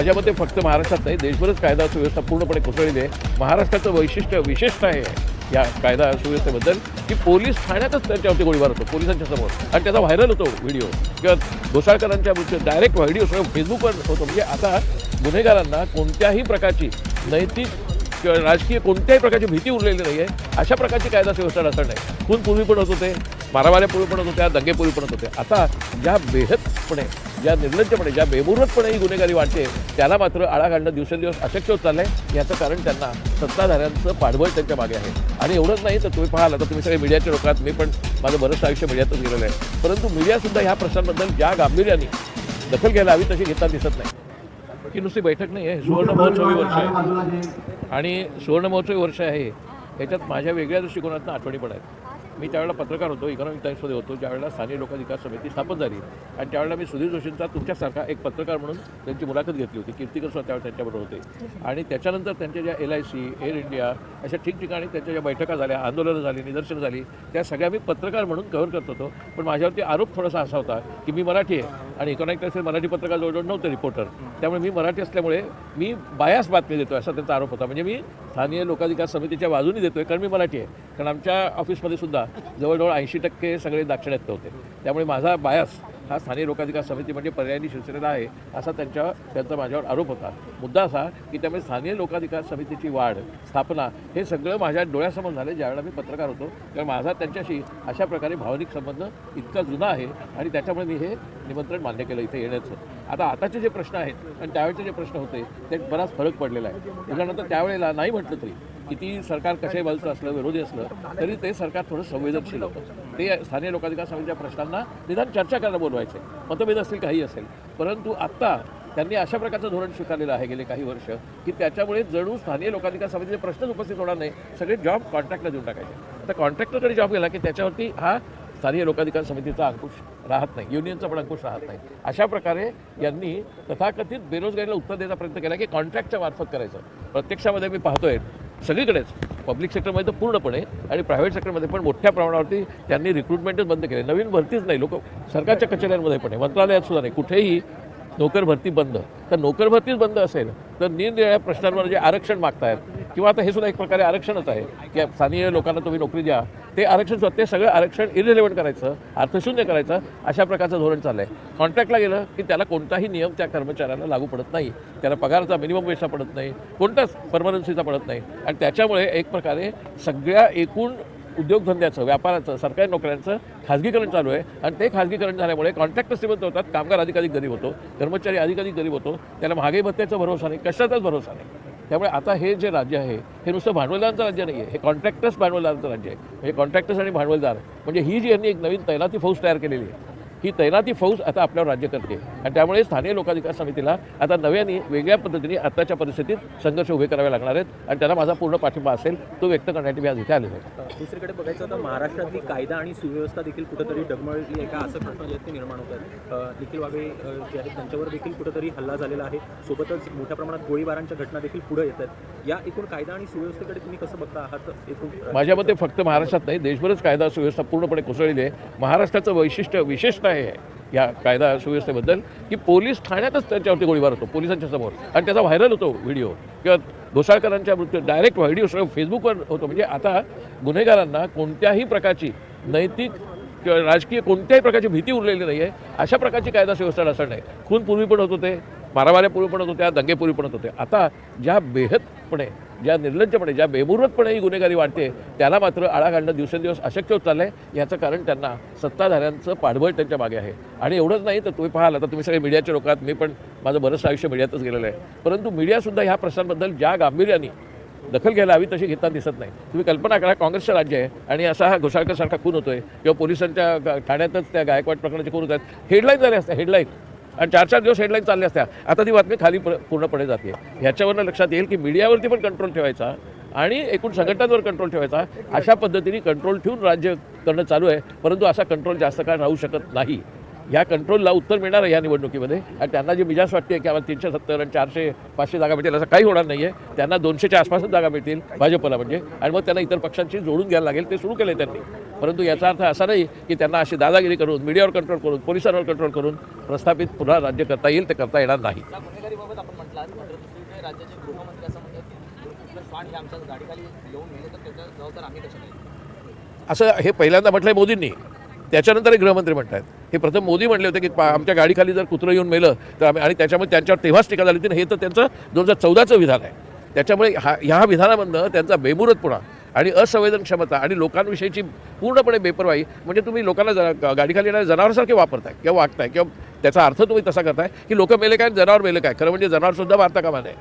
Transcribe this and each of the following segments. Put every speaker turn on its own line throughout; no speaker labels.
माझ्या मते फक्त महाराष्ट्रात नाही देशभरच कायदा सुव्यवस्था पूर्णपणे कोसळली आहे. महाराष्ट्राचं वैशिष्ट्य विशेषता आहे या कायदा सुव्यवस्थेबद्दल की पोलीस ठाण्यातच त्यांच्यावरती गोळीबार होतो पोलिसांच्या समोर. आणि त्याचा व्हायरल होतो व्हिडिओ. किंवा घोसाळकरांच्या डायरेक्ट व्हिडिओ सगळं फेसबुकवर होतो. म्हणजे आता गुन्हेगारांना कोणत्याही प्रकारची नैतिक किंवा राजकीय कोणत्याही प्रकारची भीती उरलेली नाही आहे अशा प्रकारची कायदा सुव्यवस्था ढासळ नाही. खून पूर्वी पण होत होते मारामाऱ्या पूर्वी पण होत होत्या दंगेपूर्वी पण होत होते. आता ज्या बेहदपणे ज्या निर्लज्जपणे ज्या बेमुरतपणे ही गुन्हेगारी वाटते त्याला मात्र आळा घालणं दिवसेंदिवस अशक्य होत चाललं आहे याचं कारण त्यांना सत्ताधाऱ्यांचं पाठबळ त्यांच्या मागे आहे. आणि एवढंच नाही तर तुम्ही पाहाल आता तुम्ही सगळे मीडियाच्या लोकात मी पण माझं बरंचसं आयुष्य मीडियातच गेलेलं आहे. परंतु मीडियासुद्धा ह्या प्रश्नांबद्दल ज्या गांभीर्याने दखल घ्यायला हवी तशी घेताना दिसत नाही. ही नुसती बैठक नाही आहे सुवर्ण महोत्सवी वर्ष आहे. आणि सुवर्ण महोत्सवी वर्ष आहे याच्यात माझ्या वेगळ्या दृष्टिकोनातून आठवणी पण आहेत. मी त्यावेळेला पत्रकार होतो इकॉनॉमिक टाईम्समध्ये होतो ज्यावेळेला स्थानिक लोकाधिकार समिती स्थापन झाली. आणि त्यावेळेला मी सुधीर जोशींचा तुमच्यासारखा एक पत्रकार म्हणून त्यांची मुलाखत घेतली होती कीर्तिकर सुद्धा त्यावेळेला त्यांच्याबरोबर होते. आणि त्याच्यानंतर त्यांच्या ज्या L I C Air India अशा ठिकठिकाणी त्यांच्या ज्या बैठका झाल्या आंदोलनं झाली निदर्शनं झाली त्या सगळ्या मी पत्रकार म्हणून कव्हर करत होतो. पण माझ्यावरती आरोप थोडासा असा होता की मी मराठी आहे आणि इकॉनॉमिक टाईम्सचे मराठी पत्रकार जवळजवळ नव्हते रिपोर्टर त्यामुळे मी मराठी असल्यामुळे मी बायास बातमी देतो असा त्यांचा आरोप होता. म्हणजे मी स्थानीय लोकाधिकार समितीच्या बाजूने देतोय कारण मी मराठी आहे. कारण आमच्या ऑफिसमध्ये सुद्धा जवळजवळ ऐंशी टक्के सगळे दाक्षिणात्य होते. त्यामुळे माझा बायास हा स्थानिक लोकाधिकार समिती म्हणजे पर्यायी शिवसेनेला आहे असा त्यांच्या त्यांचा माझ्यावर आरोप होता. मुद्दा असा की त्यामुळे स्थानिक लोकाधिकार समितीची वाढ स्थापना हे सगळं माझ्या डोळ्यासमोर झाले ज्यावेळेला मी पत्रकार होतो. कारण माझा त्यांच्याशी अशा प्रकारे भावनिक संबंध इतका जुना आहे आणि त्याच्यामुळे मी हे निमंत्रण मान्य केलं इथे येण्याचं. आता आताचे जे प्रश्न आहेत आणि त्यावेळेचे जे प्रश्न होते ते बराच फरक पडलेला आहे. उदाहरणार्थ त्यावेळेला नाही म्हटलं तरी किती सरकार कशाही बाजूचं असलं विरोधी असलं तरी ते सरकार थोडं संवेदनशील होतं. ते स्थानीय लोकाधिकार समितीच्या प्रश्नांना निदान चर्चा करायला बोलवायचे. मतभेद असतील काही असेल. परंतु आत्ता त्यांनी अशा प्रकारचं धोरण स्वीकारलेलं आहे गेले काही वर्ष की त्याच्यामुळे जणू स्थानीय लोकाधिकार समितीचे प्रश्नच उपस्थित होणार नाही. सगळे जॉब कॉन्ट्रॅक्टला देऊन टाकायचे. आता कॉन्ट्रॅक्टरकडे जॉब गेला की त्याच्यावरती हा स्थानीय लोकाधिकार समितीचा अंकुश राहत नाही युनियनचा पण अंकुश राहत नाही. अशा प्रकारे यांनी तथाकथित बेरोजगारीला उत्तर देण्याचा प्रयत्न केला की कॉन्ट्रॅक्टच्या मार्फत करायचं. प्रत्यक्षामध्ये मी पाहतोय सगळीकडेच. पब्लिक सेक्टरमध्ये तर पूर्णपणे आणि प्रायव्हेट सेक्टरमध्ये पण मोठ्या प्रमाणावरती त्यांनी रिक्रुटमेंटच बंद केले. नवीन भरतीच नाही. लोक सरकारच्या कचेऱ्यांमध्ये पण आहे. मंत्रालयात सुद्धा नाही. कुठेही नोकर भरती बंद. तर नोकर भरतीच बंद असेल तर निरनिराळ्या प्रश्नांवर जे आरक्षण मागतायत किंवा आता हे सुद्धा एक प्रकारे आरक्षणच आहे की स्थानीय लोकांना तुम्ही नोकरी द्या ते आरक्षण सुद्धा ते सगळं आरक्षण इरिलेव्हंट करायचं अर्थशून्य करायचं अशा प्रकारचं धोरण चाललं आहे कॉन्ट्रॅक्टला गेलं की त्याला कोणताही नियम त्या कर्मचाऱ्याला लागू पडत नाही. त्याला पगाराचा मिनिमम वेजचा पडत नाही कोणताच परमनन्सीचा पडत नाही. आणि त्याच्यामुळे एक प्रकारे सगळ्या एकूण उद्योगधंद्याचं व्यापाराचं सरकारी नोकऱ्यांचं खाजगीकरण चालू आहे. आणि ते खाजगीकरण झाल्यामुळे कॉन्ट्रॅक्टर श्रीमंत होतात कामगार अधिकाधिक गरीब होतो कर्मचारी अधिकाधिक गरीब होतो त्याला महागाई भत्त्याचा भरोसा नाही कशाचाच भरोसा नाही. त्यामुळे आता हे जे राज्य आहे हे नुसतं भांडवलदारांचं राज्य नाही आहे हे कॉन्ट्रॅक्टर्स भांडवलदारांचं राज्य आहे. म्हणजे कॉन्ट्रॅक्टर्स आणि भांडवलदार म्हणजे ही जी यांनी एक नवीन तैनाती फौज तयार केलेली आहे ही तैनाती फौज आता आपल्यावर राज्य करते. आणि त्यामुळे स्थानिक लोकाधिकार समितीला आता नव्याने वेगळ्या पद्धतीने आत्ताच्या परिस्थितीत संघर्ष उभे करावे लागणार आहेत. आणि त्याला माझा पूर्ण पाठिंबा असेल तो व्यक्त करण्यासाठी मी आज इथे आलेलो आहे.
दुसरीकडे बघायचं तर महाराष्ट्रातली कायदा आणि सुव्यवस्था देखील कुठेतरी डगमळली आहे का असं प्रश्न जे आहेत ते निर्माण होत आहेत. निखिल वाघे जे आहेत त्यांच्यावर देखील कुठेतरी हल्ला झालेला आहे. सोबतच मोठ्या प्रमाणात गोळीबारांच्या घटना देखील पुढे येत आहेत. या एकूण कायदा आणि सुव्यवस्थेकडे तुम्ही कसं बघता? आहात एकूण
माझ्या मते फक्त महाराष्ट्रात नाही देशभरच कायदा सुव्यवस्था पूर्णपणे कोसळलेली आहे. महाराष्ट्राचं वैशिष्ट्य विशेषता आहे या कायदा सुव्यवस्थेबद्दल की पोलीस ठाण्यातच त्यांच्यावरती गोळीबार होतो पोलिसांच्या समोर. आणि त्याचा व्हायरल होतो व्हिडिओ. किंवा घोसाळकरांच्या मृत्यू डायरेक्ट व्हिडिओ सगळं फेसबुकवर होतो. म्हणजे आता गुन्हेगारांना कोणत्याही प्रकारची नैतिक किंवा राजकीय कोणत्याही प्रकारची भीती उरलेली नाही आहे अशा प्रकारची कायदा सुव्यवस्था ढासळ नाही. खून पूर्वी पण होत होते. मारामाऱ्या पण होत्या दंगेपूर्वी पण होते. आता ज्या बेहतपणे ज्या निर्लज्जपणे ज्या बेमुरतपणे ही गुन्हेगारी वाढते त्याला मात्र आळा घालणं दिवसेंदिवस अशक्य होत चाललं आहे याचं कारण त्यांना सत्ताधाऱ्यांचं पाठबळ त्यांच्या मागे आहे. आणि एवढंच नाही तर तुम्ही पाहाल आता तुम्ही सगळे मीडियाच्या लोकात मी पण माझं बरंचसं आयुष्य मीडियातच गेलेलं आहे. परंतु मीडियासुद्धा ह्या प्रश्नांबद्दल ज्या गांभीर्याने दखल घ्यायला हवी तशी घेताना दिसत नाही. तुम्ही कल्पना करा काँग्रेसचं राज्य आहे आणि असा हा घोसाळकरसारखा खून होतोय किंवा पोलिसांच्या ठाण्यातच त्या गायकवाड प्रकरणाचे खून होत आहेत. हेडलाईन झाले असत्या हेडलाईन. आणि चार चार दिवस हेडलाईन चालल्या असत्या. आता ती बातमी खाली पूर्णपणे जाते. ह्याच्यावरनं लक्षात येईल की मीडियावरती पण कंट्रोल ठेवायचा आणि एकूण संघटनांवर कंट्रोल ठेवायचा. अशा पद्धतीने कंट्रोल ठेवून राज्य करणं चालू आहे परंतु असा कंट्रोल जास्त काळ राहू शकत नाही. या कंट्रोलला उत्तर मिळणार आहे या निवडणुकीमध्ये. आणि त्यांना जी मिजाज वाटते की आम्हाला तीनशे सत्तर आणि चारशे पाचशे जागा मिळतील असं काही होणार नाही आहे त्यांना दोनशेच्या आसपासच जागा मिळतील भाजपला म्हणजे. आणि मग त्यांना इतर पक्षांशी जोडून घ्यायला लागेल ते सुरू केलं त्यांनी. परंतु याचा अर्थ असा नाही की त्यांना अशी दादागिरी करून मीडियावर कंट्रोल करून पोलिसांवर कंट्रोल करून प्रस्थापित पुन्हा राज्य करता येईल ते करता येणार नाही.
असं हे
पहिल्यांदा म्हटलंय मोदींनी. त्याच्यानंतर गृहमंत्री म्हणतात हे प्रथम मोदी म्हणले होते की आमच्या गाडीखाली जर कुत्रं येऊन मेलं तर आम्ही आणि त्याच्यामुळे त्यांच्यावर तेव्हाच टीका झाली होती हे तर त्यांचं दोन हजार चौदाचं विधान आहे. त्याच्यामुळे हा ह्या विधानामधनं त्यांचा बेमुरतपणा आणि असंवेदनक्षमता आणि लोकांविषयीची पूर्णपणे बेपरवाई म्हणजे तुम्ही लोकांना जरा गाडीखाली येणाऱ्या जनावरासारखे वापरताय किंवा वागताय किंवा त्याचा अर्थ तुम्ही तसा करताय की लोक मेले काय जनावर मेले काय? खरं म्हणजे जनावरसुद्धा मारता कामा नये.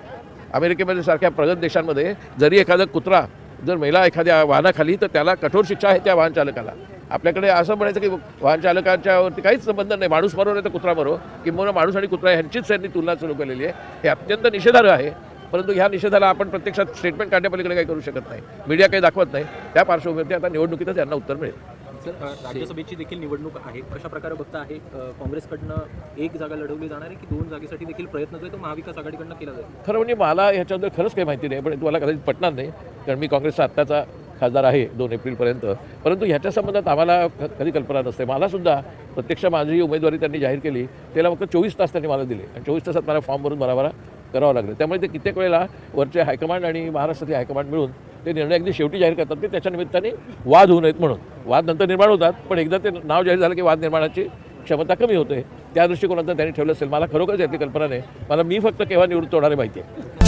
अमेरिकेमध्ये सारख्या प्रगत देशांमध्ये जरी एखादा कुत्रा जर मेला एखाद्या वाहनाखाली तर त्याला कठोर शिक्षा आहे त्या वाहन चालकाला आपल्याकडे असं म्हणायचं की वाहन चालकांच्यावरती काहीच संबंध नाही. माणूस मरो नाही तर कुत्रा मरो. किंवा माणूस आणि कुत्रा ह्यांचीच त्यांनी तुलना सुरू केलेली आहे. हे अत्यंत निषेधार्ह आहे. परंतु ह्या निषेधाला आपण प्रत्यक्षात स्टेटमेंट काढण्यापलीकडे काही करू शकत नाही. मीडिया काही दाखवत नाही. त्या पार्श्वभूमीवरती आता निवडणुकीतच यांना उत्तर मिळेल.
राज्यसभेची देखील निवडणूक आहे. कशा प्रकारे बघता आहे काँग्रेसकडनं एक जागा लढवली जाणार आहे की दोन जागेसाठी देखील प्रयत्न जो आहे तो महाविकास आघाडीकडनं केला जाईल?
खरं म्हणजे मला ह्याच्याबद्दल खरंच काही माहिती नाही पण तुम्हाला कदाचित पटणार नाही. कारण मी काँग्रेसचा आत्ताचा खासदार आहे दोन एप्रिलपर्यंत. परंतु ह्याच्या संबंधात आम्हाला कधी कल्पना नसते. मलासुद्धा प्रत्यक्ष माझी उमेदवारी त्यांनी जाहीर केली. त्याला फक्त चोवीस तास त्यांनी मला दिले. आणि चोवीस तासात मला फॉर्म भरून भराभरा करावं लागलं. त्यामुळे ते कित्येक वेळेला वरचे हायकमांड आणि महाराष्ट्रातील हायकमांड मिळून ते निर्णय अगदी शेवटी जाहीर करतात की त्याच्या निमित्ताने वाद होऊ नयेत म्हणून. वाद नंतर निर्माण होतात पण एकदा ते नाव जाहीर झालं की वाद निर्माणाची क्षमता कमी होते. त्या दृष्टिकोनातून त्यांनी ठेवलं असेल. मला खरोखरच यातली कल्पना नाही. मला मी फक्त केव्हा निवृत्त होणारे माहिती आहे.